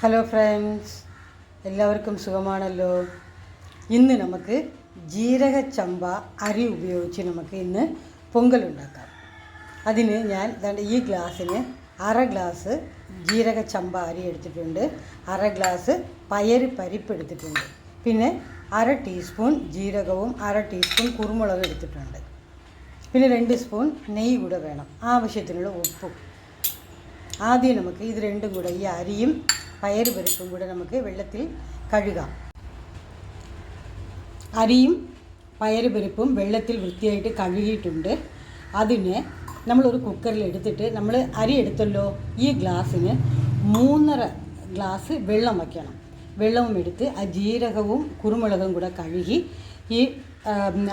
Hello friends എല്ലാവർക്കും സുഖമാണല്ലോ? ഇന്ന് നമുക്ക് ജീരക ചമ്പ അരി ഉപയോഗിച്ച് നമുക്ക് ഇന്ന് പൊങ്കൽ ഉണ്ടാക്കാം. അതിന് ഞാൻ ഈ ഗ്ലാസ്സിന് അര ഗ്ലാസ് ജീരക ചമ്പ അരി എടുത്തിട്ടുണ്ട്. അര ഗ്ലാസ് പയർ പരിപ്പ് എടുത്തിട്ടുണ്ട്. പിന്നെ അര ടീസ്പൂൺ ജീരകവും അര ടീസ്പൂൺ കുരുമുളകും എടുത്തിട്ടുണ്ട്. പിന്നെ രണ്ട് സ്പൂൺ നെയ്യ് കൂടെ വേണം. ആവശ്യത്തിനുള്ള ഉപ്പും. ആദ്യം നമുക്ക് ഇത് രണ്ടും കൂടെ ഈ അരിയും പയറ് പരിപ്പും കൂടെ നമുക്ക് വെള്ളത്തിൽ കഴുകാം. അരിയും പയറ് പരിപ്പും വെള്ളത്തിൽ വൃത്തിയായിട്ട് കഴുകിയിട്ടുണ്ട്. അതിനെ നമ്മളൊരു കുക്കറിൽ എടുത്തിട്ട് നമ്മൾ അരി എടുത്തല്ലോ ഈ ഗ്ലാസ്സിന് മൂന്നര ഗ്ലാസ് വെള്ളം വയ്ക്കണം. വെള്ളവും എടുത്ത് ആ ജീരകവും കുരുമുളകും കൂടെ കഴുകി ഈ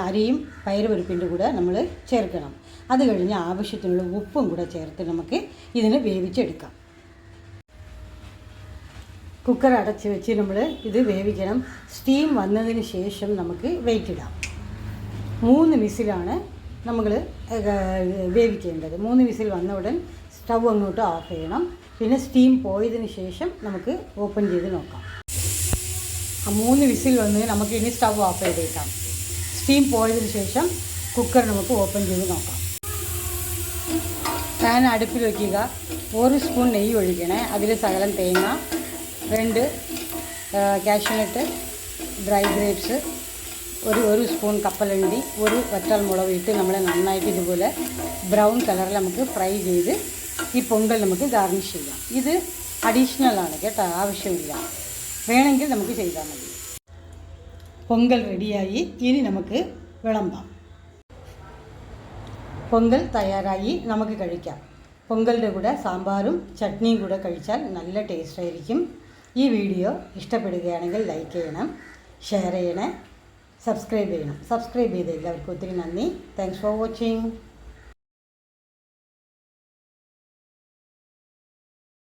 അരിയും പയറ് പരിപ്പിന്റെ കൂടെ നമ്മൾ ചേർക്കണം. അത് കഴിഞ്ഞ് ആവശ്യത്തിനുള്ള ഉപ്പും കൂടെ ചേർത്ത് നമുക്ക് ഇതിനെ വേവിച്ചെടുക്കാം. കുക്കർ അടച്ച് വെച്ച് നമ്മൾ ഇത് വേവിക്കണം. സ്റ്റീം വന്നതിന് ശേഷം നമുക്ക് വെയിറ്റ് ഇടാം. മൂന്ന് വിസിലാണ് നമ്മൾ വേവിക്കേണ്ടത്. മൂന്ന് വിസിൽ വന്ന ഉടൻ സ്റ്റവ് അങ്ങോട്ട് ഓഫ് ചെയ്യണം. പിന്നെ സ്റ്റീം പോയതിന് ശേഷം നമുക്ക് ഓപ്പൺ ചെയ്ത് നോക്കാം. ആ മൂന്ന് വിസിൽ വന്ന് നമുക്ക് ഇനി സ്റ്റവ് ഓഫ് ചെയ്തേക്കാം. സ്റ്റീം പോയതിന് ശേഷം കുക്കർ നമുക്ക് ഓപ്പൺ ചെയ്ത് നോക്കാം. പാൻ അടുപ്പിൽ വയ്ക്കുക ഒരു സ്പൂൺ നെയ്യ് ഒഴിക്കണേ. അതിൽ ശകലം തേങ്ങ രണ്ട് കാഷ്യൂനട്ട് ഡ്രൈ ഗ്രേപ്സ് ഒരു ഒരു സ്പൂൺ കപ്പലണ്ടി ഒരു വറ്റൽ മുളക് ഇട്ട് നമ്മൾ നന്നായിട്ട് ഇതുപോലെ ബ്രൗൺ കളറിൽ നമുക്ക് ഫ്രൈ ചെയ്ത് ഈ പൊങ്കൽ നമുക്ക് ഗാർണിഷ് ചെയ്യാം. ഇത് അഡീഷണൽ ആണ് കേട്ടോ ആവശ്യമില്ല. വേണമെങ്കിൽ നമുക്ക് ചെയ്താൽ മതി. പൊങ്കൽ റെഡിയായി ഇനി നമുക്ക് വിളമ്പാം. പൊങ്കൽ തയ്യാറായി. നമുക്ക് കഴിക്കാം. പൊങ്കലിന്റെ കൂടെ സാമ്പാറും ചട്നിയും കൂടെ കഴിച്ചാൽ നല്ല ടേസ്റ്റ് ആയിരിക്കും. ഈ വീഡിയോ ഇഷ്ടപ്പെടുകയാണെങ്കിൽ ലൈക്ക് ചെയ്യണം ഷെയർ ചെയ്യണേ സബ്സ്ക്രൈബ് ചെയ്യണം. സബ്സ്ക്രൈബ് ചെയ്ത എല്ലാവർക്കും ഒത്തിരി നന്ദി. Thanks for watching